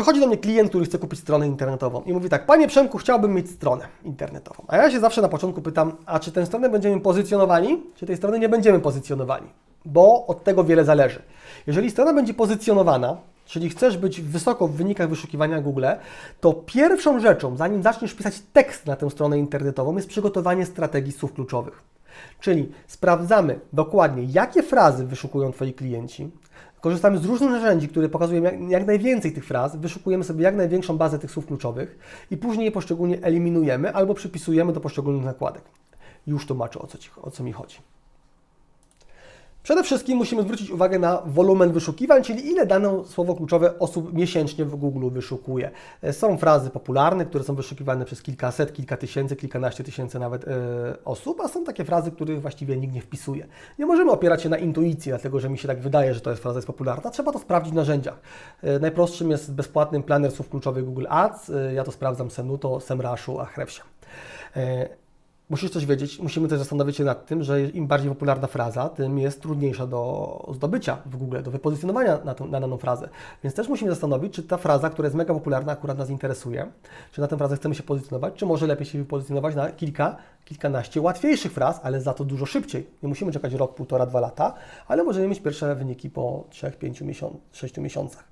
Przychodzi do mnie klient, który chce kupić stronę internetową i mówi tak, Panie Przemku, chciałbym mieć stronę internetową. A ja się zawsze na początku pytam, a czy tę stronę będziemy pozycjonowani, czy tej strony nie będziemy pozycjonowani? Bo od tego wiele zależy. Jeżeli strona będzie pozycjonowana, czyli chcesz być wysoko w wynikach wyszukiwania Google, to pierwszą rzeczą, zanim zaczniesz pisać tekst na tę stronę internetową, jest przygotowanie strategii słów kluczowych. Czyli sprawdzamy dokładnie, jakie frazy wyszukują Twoi klienci. Korzystamy z różnych narzędzi, które pokazują jak, jak najwięcej tych fraz, wyszukujemy sobie jak największą bazę tych słów kluczowych i później je poszczególnie eliminujemy albo przypisujemy do poszczególnych nakładek. Już tłumaczę o co, ci, o co mi chodzi. Przede wszystkim musimy zwrócić uwagę na wolumen wyszukiwań, czyli ile dane słowo kluczowe osób miesięcznie w Google wyszukuje. E, Są frazy popularne, które są wyszukiwane przez kilkaset, kilka tysięcy, kilkanaście tysięcy nawet e, osób, a są takie frazy, których właściwie nikt nie wpisuje. Nie możemy opierać się na intuicji, dlatego że mi się tak wydaje, że to jest fraza jest popularna. Trzeba to sprawdzić w narzędziach. E, Najprostszym jest bezpłatny planer słów kluczowych Google Ads. E, Ja to sprawdzam Senuto, Semrashu, Ahrefsie. E, Musisz coś wiedzieć, musimy też zastanowić się nad tym, że im bardziej popularna fraza, tym jest trudniejsza do zdobycia w Google, do wypozycjonowania na, tą, na daną frazę. Więc też musimy zastanowić, czy ta fraza, która jest mega popularna, akurat nas interesuje, czy na tę frazę chcemy się pozycjonować, czy może lepiej się wypozycjonować na kilka, kilkanaście łatwiejszych fraz, ale za to dużo szybciej. Nie musimy czekać rok, półtora, dwa lata, ale możemy mieć pierwsze wyniki po trzech, pięciu, miesiąc, sześciu miesiącach.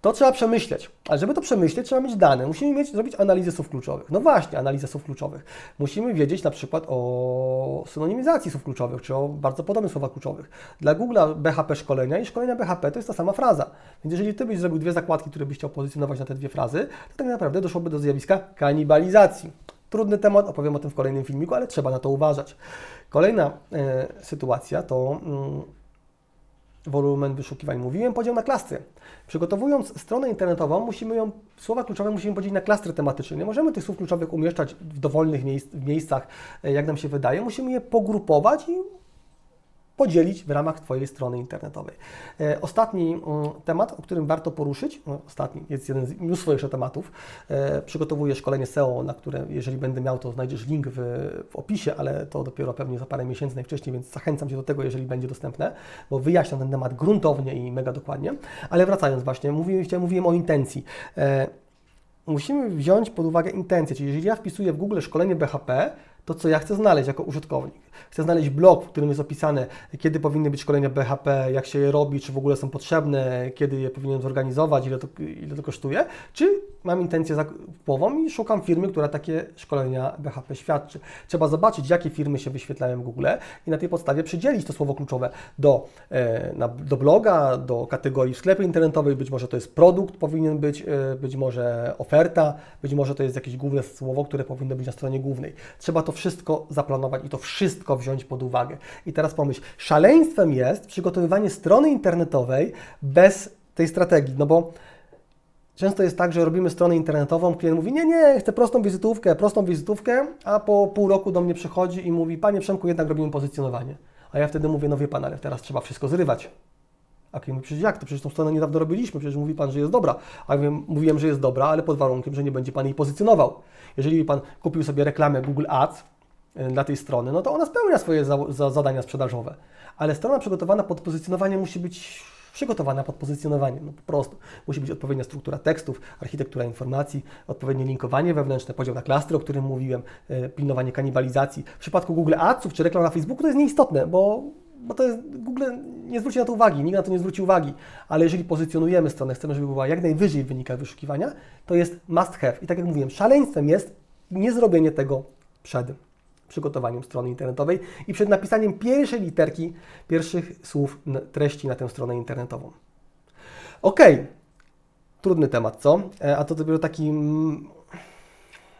To trzeba przemyśleć. Ale żeby to przemyśleć, trzeba mieć dane. Musimy mieć, zrobić analizę słów kluczowych. No właśnie, analizę słów kluczowych. Musimy wiedzieć na przykład o synonimizacji słów kluczowych, czy o bardzo podobnych słowach kluczowych. Dla Google'a BHP szkolenia i szkolenia BHP to jest ta sama fraza. Więc jeżeli Ty byś zrobił dwie zakładki, które byś chciał pozycjonować na te dwie frazy, to tak naprawdę doszłoby do zjawiska kanibalizacji. Trudny temat, opowiem o tym w kolejnym filmiku, ale trzeba na to uważać. Kolejna e, sytuacja to... Mm, wolumen wyszukiwań. Mówiłem podział na klastry. Przygotowując stronę internetową, musimy ją, słowa kluczowe musimy podzielić na klastry tematyczne. Nie możemy tych słów kluczowych umieszczać w dowolnych miejsc, w miejscach, e, jak nam się wydaje. Musimy je pogrupować i podzielić w ramach Twojej strony internetowej. E, Ostatni mm, temat, o którym warto poruszyć, no, ostatni, jest jeden z mnóstwo jeszcze tematów. E, Przygotowuję szkolenie SEO, na które jeżeli będę miał, to znajdziesz link w, w opisie, ale to dopiero pewnie za parę miesięcy najwcześniej, więc zachęcam Cię do tego, jeżeli będzie dostępne, bo wyjaśniam ten temat gruntownie i mega dokładnie. Ale wracając właśnie, mówiłem, mówiłem o intencji. Musimy wziąć pod uwagę intencję, czyli jeżeli ja wpisuję w Google szkolenie BHP, to co ja chcę znaleźć jako użytkownik? Chcę znaleźć blog, w którym jest opisane, kiedy powinny być szkolenia BHP, jak się je robi, czy w ogóle są potrzebne, kiedy je powinienem zorganizować, ile to, ile to kosztuje, czy mam intencję zakupową i szukam firmy, która takie szkolenia BHP świadczy. Trzeba zobaczyć, jakie firmy się wyświetlają w Google i na tej podstawie przydzielić to słowo kluczowe do, e, na, do bloga, do kategorii w sklepie internetowej, być może to jest produkt, powinien być, e, być może oferta, być może to jest jakieś główne słowo, które powinno być na stronie głównej. Trzeba to wszystko zaplanować i to wszystko wziąć pod uwagę. I teraz pomyśl, szaleństwem jest przygotowywanie strony internetowej bez tej strategii, no bo Często jest tak, że robimy stronę internetową, klient mówi, nie, nie, chcę prostą wizytówkę, prostą wizytówkę, a po pół roku do mnie przychodzi i mówi, panie Przemku, jednak robimy pozycjonowanie. A ja wtedy mówię, no wie pan, ale teraz trzeba wszystko zrywać. A klient mówi, przecież jak to? Przecież tą stronę niedawno robiliśmy, przecież mówi pan, że jest dobra. A ja mówiłem, że jest dobra, ale pod warunkiem, że nie będzie pan jej pozycjonował. Jeżeli pan kupił sobie reklamę Google Ads y, dla tej strony, no to ona spełnia swoje za, za, zadania sprzedażowe. Ale strona przygotowana pod pozycjonowanie musi być przygotowana pod pozycjonowanie, no po prostu. Musi być odpowiednia struktura tekstów, architektura informacji, odpowiednie linkowanie wewnętrzne, podział na klastry, o którym mówiłem, e, pilnowanie kanibalizacji. W przypadku Google Adsów czy reklam na Facebooku to jest nieistotne, bo, bo to jest, Google nie zwróci na to uwagi, nikt na to nie zwróci uwagi, ale jeżeli pozycjonujemy stronę, chcemy, żeby była jak najwyżej w wynikach wyszukiwania, to jest must have. I tak jak mówiłem, szaleństwem jest nie zrobienie tego przed przygotowaniem strony internetowej i przed napisaniem pierwszej literki, pierwszych słów treści na tę stronę internetową. Ok, trudny temat, co? E, A to dopiero taki, mm,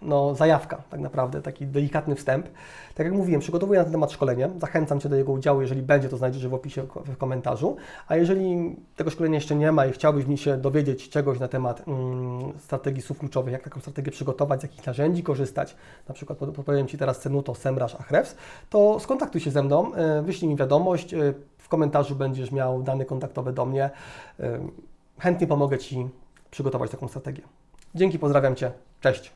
no, zajawka, tak naprawdę, taki delikatny wstęp. Tak jak mówiłem, przygotowuję na ten temat szkolenie. Zachęcam Cię do jego udziału. Jeżeli będzie, to znajdziesz w opisie w komentarzu. A jeżeli tego szkolenia jeszcze nie ma i chciałbyś mi się dowiedzieć czegoś na temat mm, strategii słów kluczowych, jak taką strategię przygotować, z jakich narzędzi korzystać, na przykład pod- podpowiem Ci teraz Cenuto, Semrush, Ahrefs, to skontaktuj się ze mną, e, wyślij mi wiadomość, e, w komentarzu będziesz miał dane kontaktowe do mnie. E, Chętnie pomogę Ci przygotować taką strategię. Dzięki, pozdrawiam Cię. Cześć.